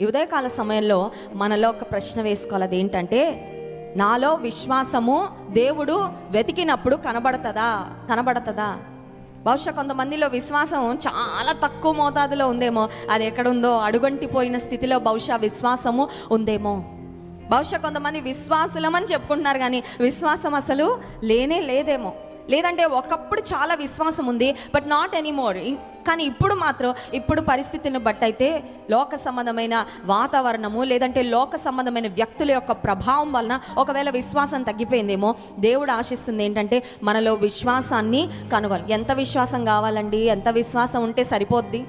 ఈ ఉదయకాల సమయంలో మనలో ఒక ప్రశ్న వేసుకోవాలి. అదేంటంటే నాలో విశ్వాసము దేవుడు వెతికినప్పుడు కనబడుతుందా? కనబడుతుందా? బహుశా కొంతమందిలో విశ్వాసం చాలా తక్కువ మోతాదులో ఉందేమో. అది ఎక్కడుందో అడుగంటిపోయిన స్థితిలో బహుశా విశ్వాసము ఉందేమో. బహుశా కొంతమంది విశ్వాసులమని చెప్పుకుంటున్నారు కానీ విశ్వాసం అసలు లేనే లేదేమో. లేదంటే ఒకప్పుడు చాలా విశ్వాసం ఉంది బట్ నాట్ ఎనీమోర్ కానీ ఇప్పుడు మాత్రం ఇప్పుడు పరిస్థితులను బట్టయితే లోక సంబంధమైన వాతావరణము లేదంటే లోక సంబంధమైన వ్యక్తుల యొక్క ప్రభావం వలన ఒకవేళ విశ్వాసం తగ్గిపోయిందేమో దేవుడు ఆశిస్తుంది ఏంటంటే మనలో విశ్వాసాన్ని కనుగొని ఎంత విశ్వాసం కావాలండి? ఎంత విశ్వాసం ఉంటే సరిపోద్ది?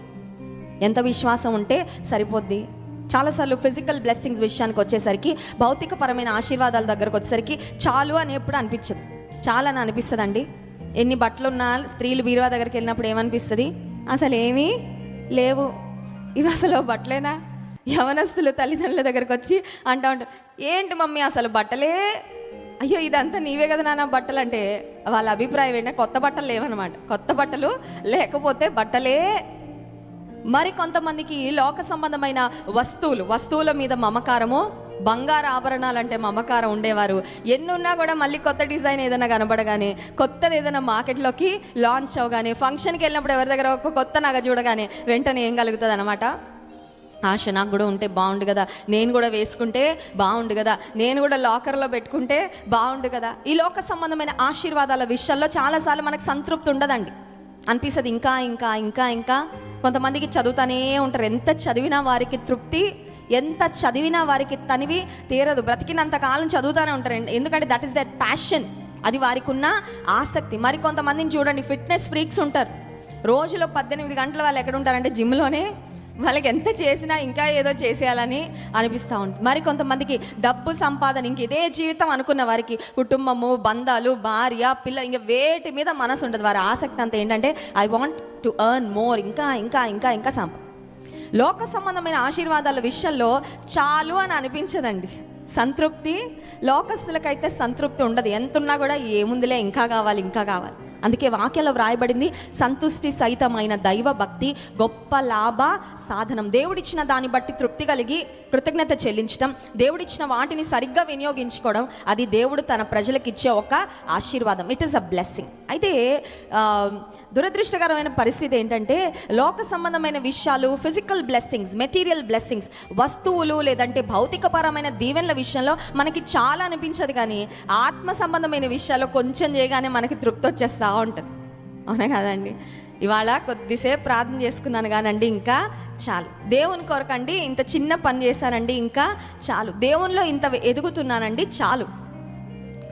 ఎంత విశ్వాసం ఉంటే సరిపోద్ది? చాలాసార్లు ఫిజికల్ బ్లెస్సింగ్స్ విషయానికి వచ్చేసరికి భౌతికపరమైన ఆశీర్వాదాల దగ్గరకు వచ్చేసరికి చాలు అని ఎప్పుడు అనిపించదు. చాలా అనిపిస్తుంది అనిపిస్తుందండి. ఎన్ని బట్టలు ఉన్నా స్త్రీలు బీరువా దగ్గరికి వెళ్ళినప్పుడు ఏమనిపిస్తుంది? అసలు ఏమీ లేవు. ఇవి అసలు బట్టలేనా? యవనస్తులు తల్లిదండ్రుల దగ్గరకు వచ్చి అంటా ఉంటారు ఏంటి మమ్మీ అసలు బట్టలే? అయ్యో ఇదంతా నీవే కదా నాన్న బట్టలు అంటే వాళ్ళ అభిప్రాయం ఏంటంటే కొత్త బట్టలు లేవన్నమాట. కొత్త బట్టలు లేకపోతే బట్టలే. మరి కొంతమందికి లోక సంబంధమైన వస్తువులు వస్తువుల మీద మమకారము బంగారు ఆభరణాలు అంటే మమకారం ఉండేవారు. ఎన్నున్నా కూడా మళ్ళీ కొత్త డిజైన్ ఏదైనా కనబడగానే కొత్తది ఏదైనా మార్కెట్లోకి లాంచ్ అవగానే ఫంక్షన్కి వెళ్ళినప్పుడు ఎవరి దగ్గర ఒక కొత్త నగ చూడగానే వెంటనే ఏం కలుగుతుంది అనమాట ఆశ నాకు కూడా ఉంటే బాగుండు కదా. నేను కూడా వేసుకుంటే బాగుండు కదా. నేను కూడా లాకర్లో పెట్టుకుంటే బాగుండు కదా. ఈ లోక సంబంధమైన ఆశీర్వాదాల విషయాల్లో చాలాసార్లు మనకు సంతృప్తి ఉండదండి. అనిపిస్తుంది ఇంకా ఇంకా ఇంకా ఇంకా. కొంతమందికి చదువుతానే ఉంటారు. ఎంత చదివినా వారికి తృప్తి ఎంత చదివినా వారికి తనివి తీరదు. బ్రతికినంత కాలం చదువుతానే ఉంటారండి ఎందుకంటే దట్ ఈస్ దట్ ప్యాషన్ అది వారికి ఉన్న ఆసక్తి. మరి కొంతమందిని చూడండి ఫిట్నెస్ ఫ్రీక్స్ ఉంటారు. రోజులో పద్దెనిమిది గంటలు వాళ్ళు ఎక్కడ ఉంటారంటే జిమ్లోనే వాళ్ళకి ఎంత చేసినా ఇంకా ఏదో చేసేయాలని అనిపిస్తూ ఉంటుంది. మరి కొంతమందికి డబ్బు సంపాదన ఇంక ఇదే జీవితం అనుకున్న వారికి కుటుంబము బంధాలు భార్య పిల్ల ఇంకా వేటి మీద మనసు ఉండదు. వారి ఆసక్తి అంతా ఏంటంటే I want to earn more ఇంకా ఇంకా ఇంకా ఇంకా సంపా లోక సంబంధమైన ఆశీర్వాదాల విషయంలో చాలు అని అనిపించదండి. సంతృప్తి లోకస్తులకైతే సంతృప్తి ఉండదు. ఎంత ఉన్నా కూడా ఏముందిలే ఇంకా కావాలి ఇంకా కావాలి. అందుకే వాక్యంలో వ్రాయబడింది సంతుష్టి సహితమైన దైవ భక్తి గొప్ప లాభ సాధనం. దేవుడిచ్చిన దాన్ని బట్టి తృప్తి కలిగి కృతజ్ఞత చెల్లించడం దేవుడిచ్చిన వాటిని సరిగ్గా వినియోగించుకోవడం అది దేవుడు తన ప్రజలకు ఇచ్చే ఒక ఆశీర్వాదం. ఇట్ ఈస్ అ బ్లెస్సింగ్ అయితే దురదృష్టకరమైన పరిస్థితి ఏంటంటే లోక సంబంధమైన విషయాలు ఫిజికల్ బ్లెస్సింగ్స్ మెటీరియల్ బ్లెస్సింగ్స్ వస్తువులు లేదంటే భౌతికపరమైన దీవెనల విషయంలో మనకి చాలా అనిపించదు కానీ ఆత్మ సంబంధమైన విషయాల్లో కొంచెం చేయగానే మనకి తృప్తి వచ్చేస్తూ ఉంటుంది. అవునా కదండి? ఇవాళ కొద్దిసేపు ప్రార్థన చేసుకున్నాను కానండి ఇంకా చాలు. దేవుని కొరకండి ఇంత చిన్న పని చేశానండి ఇంకా చాలు. దేవునిలో ఇంత ఎదుగుతున్నానండి చాలు.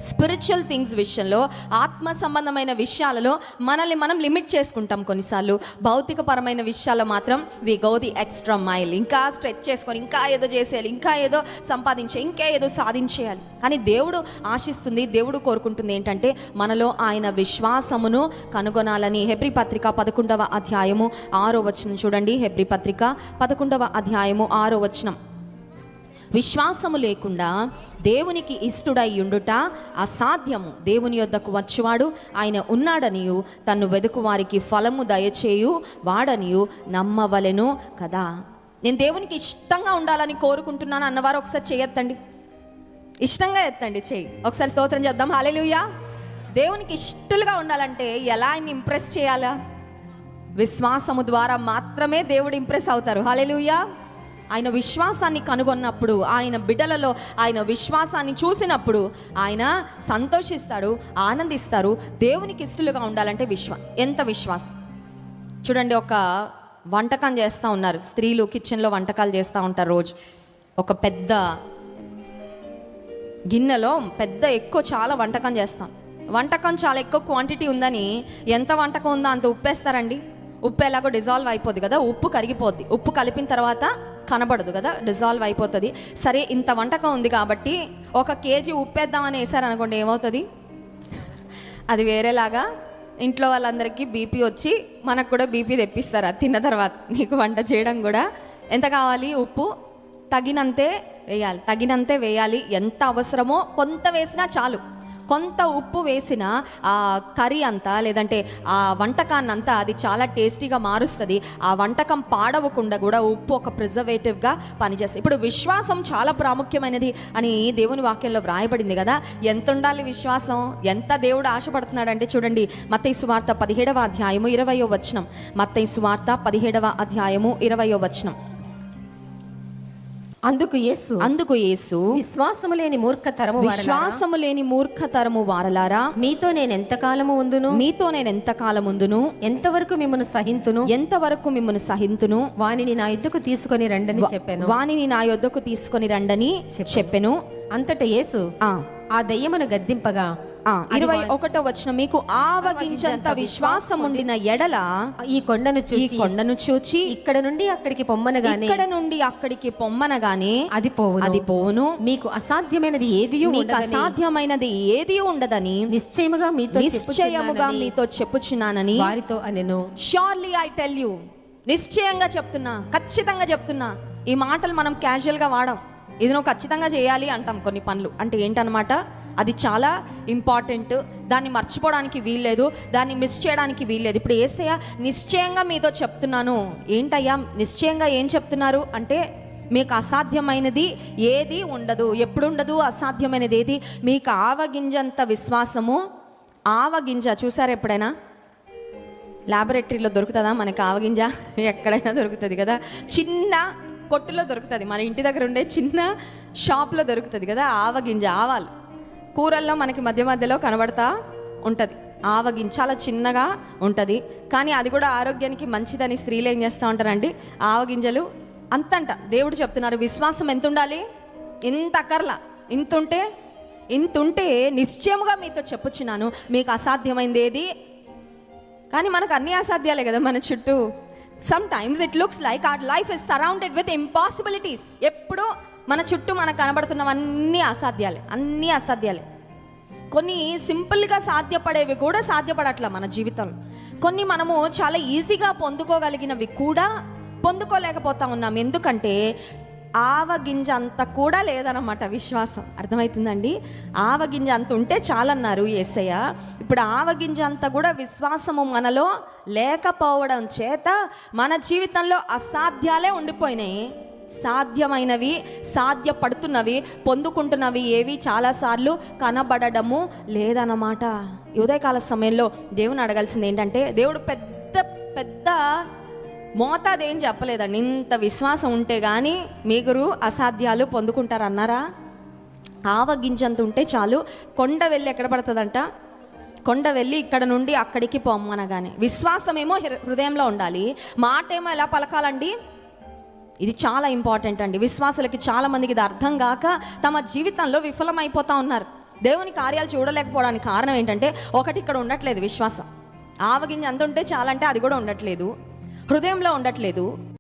స్పిరిచువల్ థింగ్స్ విషయంలో ఆత్మ సంబంధమైన విషయాలలో మనల్ని మనం లిమిట్ చేసుకుంటాం కొన్నిసార్లు. భౌతికపరమైన విషయాల్లో మాత్రం we go the extra mile ఇంకా స్ట్రెచ్ చేసుకొని ఇంకా ఏదో చేసేయాలి ఇంకా ఏదో సంపాదించే ఇంకా ఏదో సాధించేయాలి. కానీ దేవుడు ఆశిస్తుంది దేవుడు కోరుకుంటుంది ఏంటంటే మనలో ఆయన విశ్వాసమును కనుగొనాలని. హెబ్రి పత్రిక పదకొండవ అధ్యాయము ఆరో వచనం చూడండి. హెబ్రి పత్రిక పదకొండవ అధ్యాయము ఆరో వచనం. విశ్వాసము లేకుండా దేవునికి ఇష్టడై ఉండుట అసాధ్యము. దేవుని యొద్దకు వచ్చువాడు ఆయన ఉన్నాడనియు తన్ను వెదుకు వారికి ఫలము దయచేయు వాడనియు నమ్మవలెను కదా. నేను దేవునికి ఇష్టంగా ఉండాలని కోరుకుంటున్నాను అన్నవారు ఒకసారి చేయొత్తండి. ఇష్టంగా ఎత్తండి చేయి. ఒకసారి స్తోత్రం చేద్దాం. హాలేలుయా దేవునికి ఇష్టలుగా ఉండాలంటే ఎలా ఆయన ఇంప్రెస్ చేయాలా? విశ్వాసము ద్వారా మాత్రమే దేవుడు ఇంప్రెస్ అవుతారు. హాలేలుయా ఆయన విశ్వాసాన్ని కనుగొన్నప్పుడు ఆయన బిడ్డలలో ఆయన విశ్వాసాన్ని చూసినప్పుడు ఆయన సంతోషిస్తాడు ఆనందిస్తారు దేవునికి ఇష్టలుగా ఉండాలంటే విశ్వ ఎంత విశ్వాసం. చూడండి ఒక వంటకం చేస్తూ ఉన్నారు. స్త్రీలు కిచెన్లో వంటకాలు చేస్తూ ఉంటారు రోజు. ఒక పెద్ద గిన్నెలో పెద్ద ఎక్కువ చాలా వంటకం చేస్తాం. వంటకం చాలా ఎక్కువ క్వాంటిటీ ఉందని ఎంత వంటకం ఉందో అంత ఉప్పు వేస్తారండి ఉప్పు ఎలాగో డిజాల్వ్ అయిపోద్ది కదా ఉప్పు కరిగిపోద్ది. ఉప్పు కలిపిన తర్వాత కనబడదు కదా డిజాల్వ్ అయిపోతుంది. సరే ఇంత వంటకం ఉంది కాబట్టి ఒక కేజీ ఉప్పేద్దామని వేసారనుకోండి ఏమవుతుంది? అది వేరేలాగా ఇంట్లో వాళ్ళందరికీ బీపీ వచ్చి మనకు కూడా బీపీ తెప్పిస్తారు అది తిన్న తర్వాత. నీకు వంట చేయడం కూడా ఎంత కావాలి? ఉప్పు. తగినంతే వేయాలి తగినంతే వేయాలి. ఎంత అవసరమో కొంత వేసినా చాలు. కొంత ఉప్పు వేసిన ఆ కర్రీ అంతా లేదంటే ఆ వంటకాన్నంతా అది చాలా టేస్టీగా మారుస్తుంది. ఆ వంటకం పాడవకుండా కూడా ఉప్పు ఒక ప్రిజర్వేటివ్గా పనిచేస్తుంది. ఇప్పుడు విశ్వాసం చాలా ప్రాముఖ్యమైనది అని దేవుని వాక్యంలో వ్రాయబడింది కదా. ఎంత ఉండాలి విశ్వాసం? ఎంత దేవుడు ఆశపడుతున్నాడంటే చూడండి మత్తయి సువార్త పదిహేడవ అధ్యాయము ఇరవయో వచనం. మత్తయి సువార్త పదిహేడవ అధ్యాయము ఇరవయో వచనం. అందుకు యేసు. అందుకు యేసు. విశ్వాసము లేని మూర్ఖతరము వారలారా, విశ్వాసము లేని మూర్ఖతరము వారలారా? మీతో నేను ఎంతకాలము ఉందును? మీతో నేను ఎంతకాలం ముందును ఎంతవరకు మిమ్మల్ని సహింతును? ఎంతవరకు మిమ్మల్ని సహింతును? వానిని నా యుద్ధకు తీసుకొని రండని చెప్పాను. వానిని నా యొద్దకు తీసుకొని రండని చెప్పెను. అంతట యేసు ఆ. ఆ దయ్యమును గద్దింపగా ఇరవై ఒకటో వచ్చిన మీకు ఆవగించంత విశ్వాసం ఉండిన ఎడల ఈ కొండను చూచి కొండను చూచి ఇక్కడ నుండి అక్కడికి పొమ్మనగానే ఇక్కడ నుండి అక్కడికి పొమ్మనగానే అది పోవును. అది పోను మీకు అసాధ్యమైనది ఏది అసాధ్యమైనది ఏది ఉండదని నిశ్చయముగా మీతో నిశ్చయముగా మీతో చెప్పుచున్నానని వారితో అనెను. షోర్లీ ఐ టెల్ యూ నిశ్చయంగా చెప్తున్నా ఖచ్చితంగా చెప్తున్నా ఈ మాటలు మనం క్యాజువల్గా వాడం. ఇది నువ్వు ఖచ్చితంగా చేయాలి అంటాం కొన్ని పనులు. అంటే ఏంటనమాట అది చాలా ఇంపార్టెంట్. దాన్ని మర్చిపోవడానికి వీల్లేదు. దాన్ని మిస్ చేయడానికి వీల్లేదు. ఇప్పుడు ఏసయ్య నిశ్చయంగా మీతో చెప్తున్నాను. ఏంటయ్యా? నిశ్చయంగా ఏం చెప్తున్నారు? అంటే మీకు అసాధ్యమైనది ఏది ఉండదు. ఎప్పుడు ఉండదు అసాధ్యమైనది ఏది? మీకు ఆవగింజంత విశ్వాసము? ఆవగింజ చూసారా ఎప్పుడైనా? ల్యాబొరేటరీలో దొరుకుతుందా? మనకి ఆవగింజ ఎక్కడైనా దొరుకుతుంది కదా? చిన్న కొట్టులో దొరుకుతుంది. మన ఇంటి దగ్గర ఉండే చిన్న షాప్లో దొరుకుతుంది కదా ఆవగింజ ఆవాలు. కూరల్లో మనకి మధ్య మధ్యలో కనబడతా ఉంటుంది. ఆవగింజ చాలా చిన్నగా ఉంటుంది. కానీ అది కూడా ఆరోగ్యానికి మంచిదని స్త్రీలు ఏం చేస్తూ ఉంటారండి? ఆవగింజలు అంతంట. దేవుడు చెప్తున్నారు విశ్వాసం ఎంత ఉండాలి ఇంత అక్కర్లా. ఇంతుంటే ఇంతుంటే నిశ్చయముగా మీతో చెప్పుచున్నాను. మీకు అసాధ్యమైంది ఏది? కానీ మనకు అన్ని అసాధ్యాలే కదా మన చుట్టూ. Sometimes it looks like our life is surrounded with impossibilities ఎప్పుడూ మన చుట్టూ మనకు కనబడుతున్నవన్నీ అసాధ్యాలే అన్నీ అసాధ్యాలే. కొన్ని సింపుల్గా సాధ్యపడేవి కూడా సాధ్యపడట్ల మన జీవితం. కొన్ని మనము చాలా ఈజీగా పొందుకోగలిగినవి కూడా పొందుకోలేకపోతా ఉన్నాం. ఎందుకంటే ఆవగింజ అంత కూడా లేదన్నమాట విశ్వాసం. అర్థమవుతుందండి? ఆవగింజ అంత ఉంటే చాలన్నారు ఏసయ్య. ఇప్పుడు ఆవగింజ అంత కూడా విశ్వాసము మనలో లేకపోవడం చేత మన జీవితంలో అసాధ్యాలే ఉండిపోయినాయి. సాధ్యమైనవి సాధ్యపడుతున్నవి పొందుకుంటున్నవి ఏవి చాలాసార్లు కనబడడము లేదన్నమాట. ఉదయకాల సమయంలో దేవుని అడగాల్సింది ఏంటంటే దేవుడు పెద్ద పెద్ద మోతాదేం ఏం చెప్పలేదండి. ఇంత విశ్వాసం ఉంటే కానీ మీగురు అసాధ్యాలు పొందుకుంటారన్నారా? ఆవగించంత ఉంటే చాలు. కొండ వెళ్ళి ఎక్కడ పడుతుందంట? కొండ వెళ్ళి ఇక్కడ నుండి అక్కడికి పొమ్మనగానే. విశ్వాసమేమో హృదయంలో ఉండాలి. మాట ఏమో ఎలా పలకాలండి? ఇది చాలా ఇంపార్టెంట్ అండి. విశ్వాసులకి చాలా మందికి ఇది అర్థం కాక తమ జీవితంలో విఫలమైపోతా ఉన్నారు. దేవుని కార్యాలు చూడలేకపోవడానికి కారణం ఏంటంటే ఒకటి ఇక్కడ ఉండట్లేదు విశ్వాసం. ఆవగింజ అంత ఉంటే చాలంటే అది కూడా ఉండట్లేదు. హృదయంలో ఉండట్లేదు.